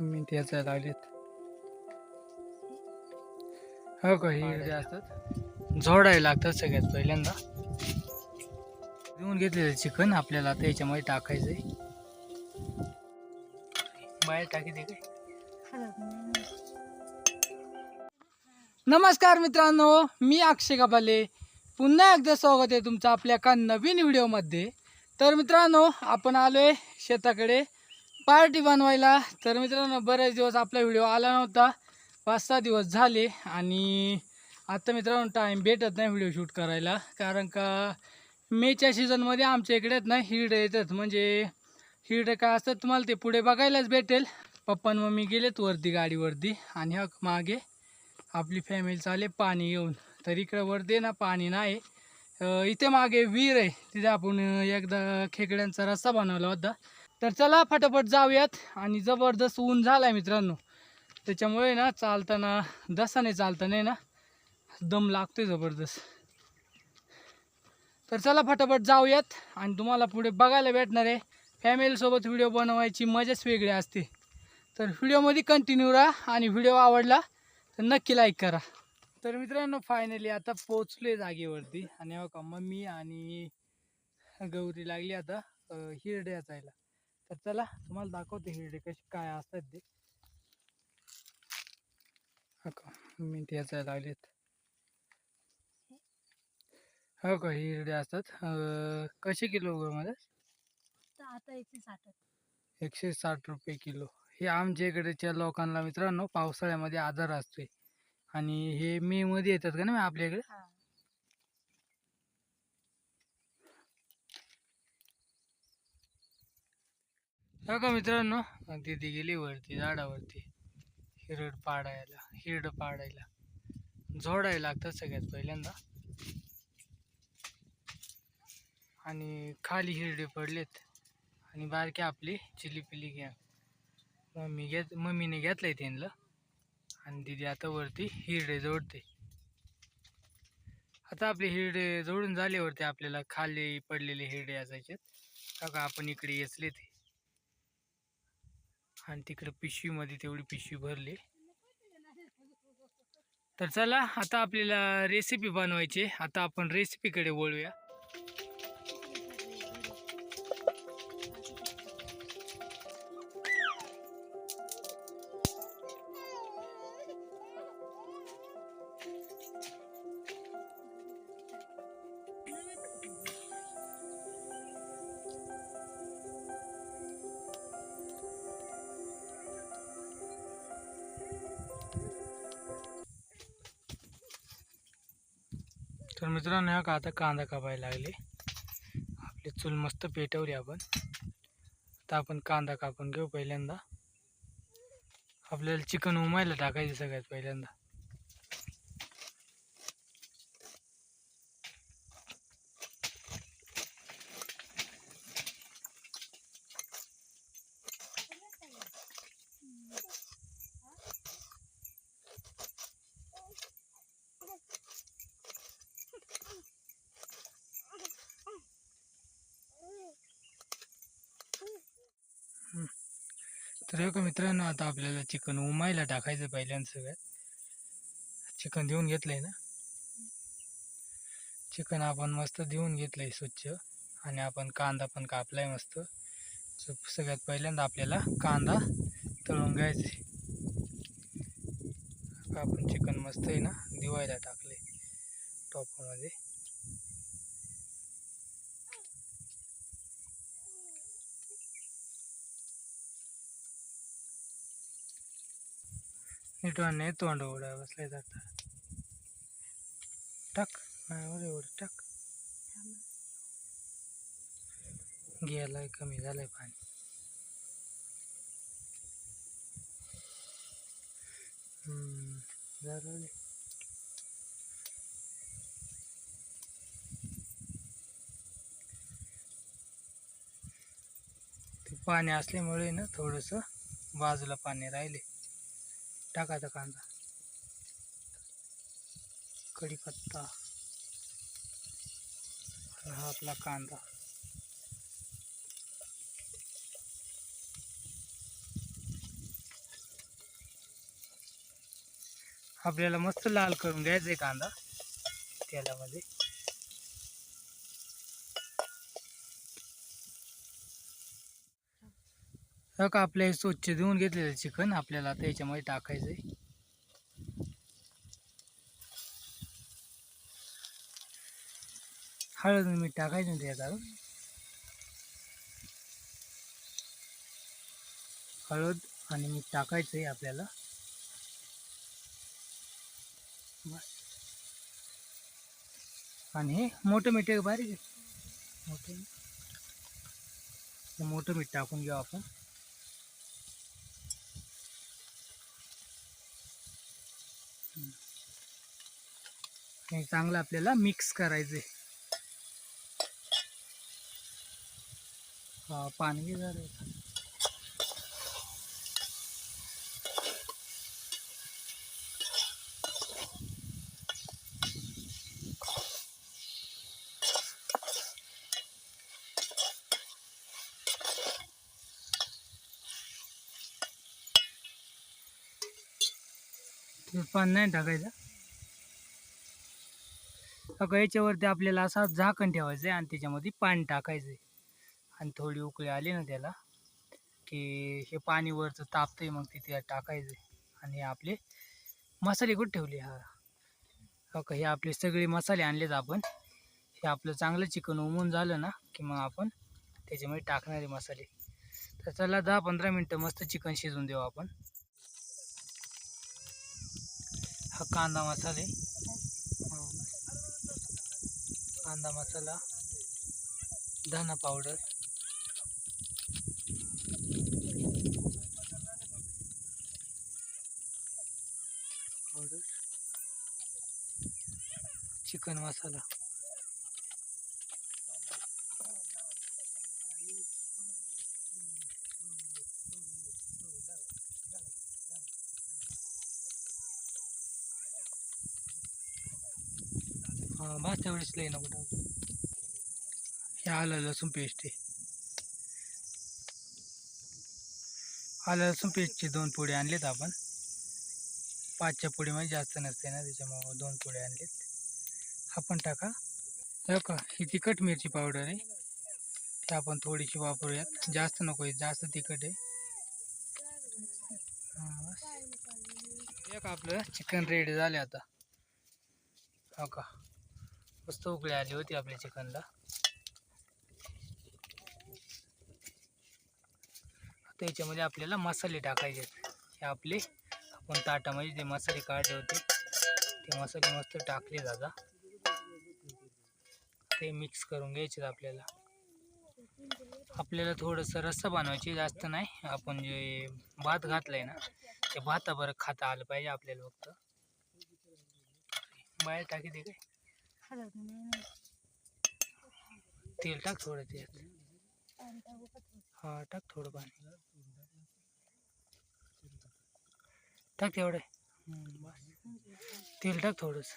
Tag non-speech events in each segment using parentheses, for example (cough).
मी त्याचा लागलेत. हो का हे असतात. झोडायला लागतात सगळ्यात पहिल्यांदा. घेऊन घेतलेलं चिकन आपल्याला आता याच्यामध्ये टाकायचंय. बाहेर टाकी दे काय? नमस्कार मित्रांनो मी अक्षय कपाले. पुन्हा एकदा स्वागत आहे तुमचं आपल्या एका नवीन व्हिडिओमध्ये. तर मित्रांनो आपण आलो आहे शेताकडे. पार्टी बनवायला. तर मित्रांनो बरेच दिवस आपला व्हिडिओ आला नव्हता. पाच सहा दिवस झाले आणि आता मित्रांनो टाईम भेटत नाही व्हिडिओ शूट करायला. कारण का मेच्या सीझनमध्ये आमच्या इकडे आहेत ना हिरडे येतात. म्हणजे हिरडे काय असतात तुम्हाला ते पुढे बघायलाच भेटेल. पप्पा आणि मम्मी गेलेत वरती गाडीवरती आणि हक मागे आपली फॅमिली चाले पाणी येऊन तर इकडं वरती ना पाणी नाही. इथे मागे विहीर आहे. तिथे आपण एकदा खेकड्यांचा रस्सा बनवला होता. तर चला फटाफट जाऊयात. आणि जबरदस्त ऊन झालाय मित्रांनो. त्याच्यामुळे ना चालताना दसाने चालताना ना दम लागतोय जबरदस्त. तर चला फटाफट जाऊयात. आणि तुम्हाला पुढे बघायला भेटणार आहे. फॅमिलीसोबत व्हिडिओ बनवायची मजाच वेगळी असते. तर व्हिडिओमध्ये कंटिन्यू राहा आणि व्हिडिओ आवडला तर नक्की लाईक करा. तर मित्रांनो फायनली आता पोचले जागेवरती. आणि हो का मम्मी आणि गौरी लागली आता हिरड्या हिरडे तर चला तुम्हाला दाखवते हिरडे कसे काय असतात ते. हो का मी ते याचायला लागलेत. हो का हिरडे असतात. कसे किलो मध्ये आता एकशे साठ. एकशे साठ रुपये किलो. हे आमच्या इकडच्या लोकांना मित्रांनो पावसाळ्यामध्ये आधार असतोय. आणि हे मे मध्ये येतात का ना आपल्या इकडे? हा हो का मित्रांनो? तिथे गेली वरती झाडावरती हिरड पाडायला हिरड पाडायला. झोडायला लागतात सगळ्यात पहिल्यांदा. आणि खाली हिरडे पडलेत. आणि बारके आपली चिली पिली घ्या मम्मी घेत मम्मीने घेतलंय त्यांना आणि दिदी आता वरती हिरडे जोडते. आता आपले हिरडे जोडून झाल्यावरती आपल्याला खाली पडलेले हिरडे असायचे का आपण इकडे येचले ते आणि तिकडे पिशवीमध्ये तेवढी पिशवी भरली तर चला आता आपल्याला रेसिपी बनवायची आहे. आता आपण रेसिपीकडे वळूया तर मित्रांनो ह्या का आता कांदा कापायला लागले. आपली चूल मस्त पेटवली आपण. आता आपण कांदा कापून घेऊ पहिल्यांदा. आपल्याला चिकन उमायला टाकायचं सगळ्यात पहिल्यांदा. तर हे का मित्रांनो आता आपल्याला चिकन उमायला टाकायचं पहिल्यांदा सगळ्यात. चिकन देऊन घेतलंय ना? चिकन आपण मस्त देऊन घेतलंय स्वच्छ. आणि आपण कांदा पण कापलाय मस्त. सगळ्यात पहिल्यांदा आपल्याला कांदा तळून घ्यायचे आपण चिकन मस्त आहे ना दिवायला टाकले टॉपमध्ये नीटवाने तोंड उडा बसले जातात टाक नाही एवढं टाक गेलाय कमी झालंय पाणी हम्म, झालं ते पाणी असल्यामुळे ना थोडंसं बाजूला पाणी राहिले टाकायचा कांदा. कढीपत्ता. हा आपला कांदा. आपल्याला मस्त लाल करून द्यायचा आहे कांदा. तेलामध्ये. का आपल्या हे स्वच्छ देऊन घेतलेलं चिकन आपल्याला आता याच्यामध्ये टाकायचं आहे हळद मीठ टाकायचं ना त्याच्यात हळद आणि मीठ टाकायचं आहे आपल्याला आणि हे मोठं मीठ आहे बारीक? मोठं. मोठं मीठ टाकून घेऊ आपण. हे चांगलं आपल्याला मिक्स करायचं आहे पाणी घे पाणी नाही टाकायचं? अगं याच्यावरती आपल्याला असा झाकण ठेवायचं आहे आणि त्याच्यामध्ये पाणी टाकायचं आहे आणि थोडी उकळी आली ना त्याला की हे पाणी वरचं तापतंय मग तिथे टाकायचं आहे आणि आपले मसाले कुठे ठेवले? हा. हो का हे आपले सगळे मसाले आणलेत आपण. हे आपलं चांगलं चिकन उमून झालं ना की मग आपण त्याच्यामध्ये टाकणारे मसाले. तर चला दहा पंधरा मिनटं मस्त चिकन शिजवून देऊ आपण. हा कांदा मसाले. हो. कांदा मसाला धना पावडर पावडर चिकन मसाला. मागच्या वेळेस लई नको टाकू हे आलं लसूण पेस्ट आहे आलं लसूण पेस्टचे दोन पोळे आणलेत आपण. पाचच्या पोळीमध्ये म्हणजे जास्त नसते ना त्याच्यामुळं दोन पोळी आणलेत. हा पण टाका. हो का ही तिखट मिरची पावडर आहे. ती आपण थोडीशी वापरूयात. जास्त नको आहे जास्त तिखट आहे. एक आपलं चिकन रेडी झाले आता. हो का? मस्त उकळी आली होती आपल्या चिकनला. आता याच्यामध्ये आपल्याला मसाले टाकायचे हे आपले आपण ताटामध्ये जे मसाले काढले होते ते मसाले मस्त टाकले दादा. ते मिक्स करून घ्यायचे आपल्याला. आपल्याला थोडंसं रस्सा बनवायची जास्त नाही. आपण जे भात घातलाय ना ते भाताबरोबर खाता आलं पाहिजे आपल्याला फक्त. बाहेर टाकी दे काय? नाही तेल टाक थोडं थोडं? हा टाक थोडं पाणी. टाक तेवढं. तेल टाक थोडंस.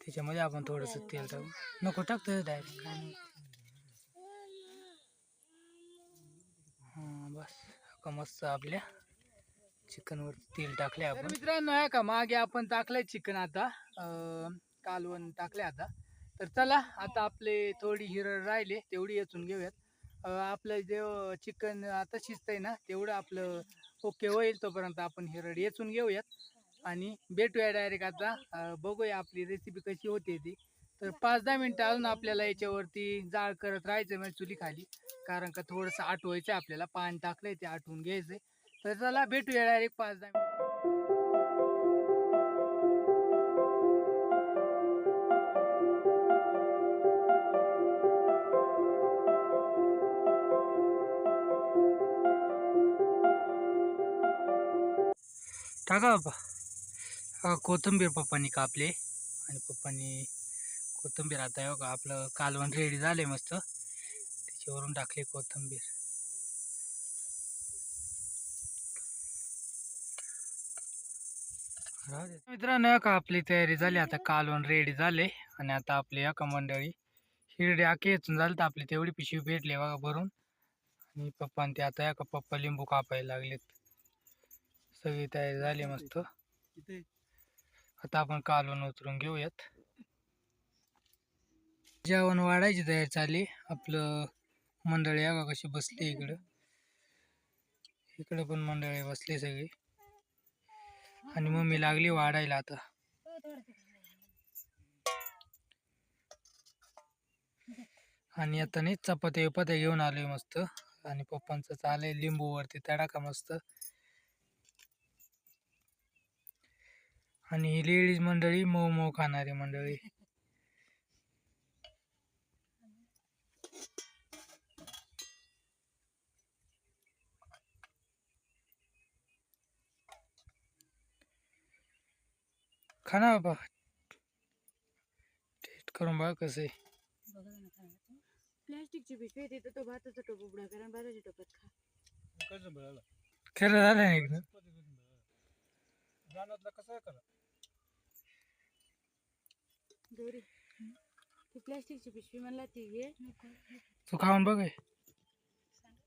त्याच्यामध्ये आपण थोडंसं तेल टाकू. नको टाकतो डायरेक्ट हां बस. मस्त आपल्या. चिकनवर तेल टाकले आपण. मित्रांनो आहे का मागे आपण टाकलंय चिकन आता कालवण टाकले आता. तर चला आता आपले थोडी हिरड राहिले तेवढी येचून घेऊयात. आपलं जे चिकन आता शिजतंय ना तेवढं आपलं ओके होईल तोपर्यंत आपण हिरड येचून घेऊयात. आणि भेटूया डायरेक्ट आता. बघूया आपली रेसिपी कशी होते ती. तर पाच दहा मिनटं अजून आपल्याला याच्यावरती जाळ करत राहायचं म्हणजे चुली खाली कारण का थोडंसं आटवायचं आहे आपल्याला. पाणी टाकलंय ते आटवून घ्यायचंय. तर चला भेटूया डायरेक्ट पाच दहा मिनिट टाका बाप्पा हा, कोथिंबीर पप्पांनी कापले आणि पप्पांनी कोथिंबीर आता हे आपलं कालवण रेडी झाले मस्त. त्याच्यावरून टाकले कोथिंबीर राहू दे. मित्रांनो का आपली तयारी झाली. आता कालवण रेडी झाले. आणि आता आपली एका मंडळी हिरडे आखे येचून झालं तर आपली तेवढी पिशवी भेटली बघा भरून. आणि पप्पा ते आता एका पप्पा लिंबू कापायला लागलेत. सगळी तयारी झाली मस्त. आता आपण कालवण उतरून घेऊयात. जेवण वाढायची तयारी चालली. आपलं मंडळी बघा कशी बसली इकडं. इकडं पण मंडळी बसली सगळी. आणि मम्मी लागली वाढायला आता. आणि आता नाही चपात्या विपात्या घेऊन आलोय मस्त. आणि पप्पांचं चाललंय लिंबू वरती तडाखा मस्त. आणि ही लेडीज मंडळी मऊ मऊ खाणारी मंडळी. खा ना बाबा टेस्ट करून बघा कसं. आहे प्लॅस्टिकची पिशवी येते तर तो भाताचा टोप उघडा करा आणि भाताच्या टोपात खा. खरं झालं ना एकदम गौरी ती प्लॅस्टिकची पिशवी म्हणला ती घे. तू खाऊन बघ हे.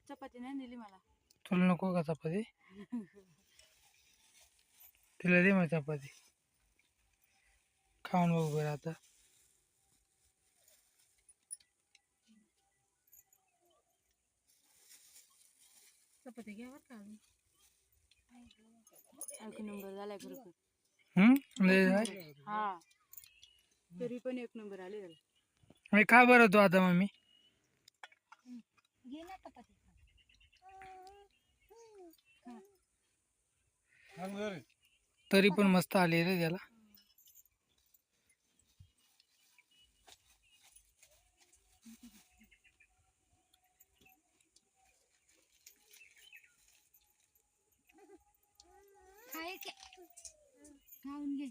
चपाती नाही दिली मला. तुला नको का चपाती? (laughs) तिला दे मग चपाती. खाऊन बघ बरं आता. चपाती का एक नंबर. झालं. हा. तरी पण एक नंबर आले खा बरं तू आता मम्मी. घे ना चपाती. तरी पण मस्त आली रे त्याला खाय के खाऊन घे.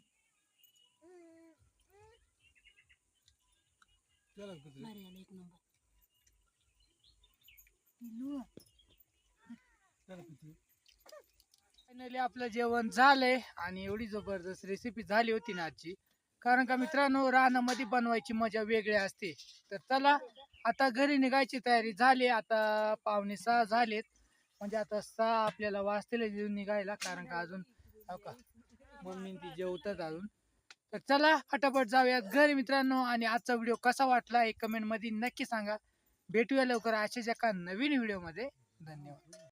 भारी आलं एक नंबर पिल्लू फायनली आपलं जेवण झालंय आणि एवढी जबरदस्त रेसिपी झाली होती ना आजची. कारण का मित्रांनो रानामध्ये बनवायची मजा वेगळी असते. तर चला आता घरी निघायची तयारी झाली. आता पावणे सहा झालेत. म्हणजे आता सहा आपल्याला वाजतील जेवून निघायला. कारण का अजून हो का? मम्मी ती जेवतात अजून. तर चला फटाफट जाऊयात. घरी मित्रांनो आणि आजचा व्हिडिओ कसा वाटला एक कमेंटमध्ये नक्की सांगा. भेटूया लवकर अशाच एका नवीन व्हिडिओमध्ये धन्यवाद.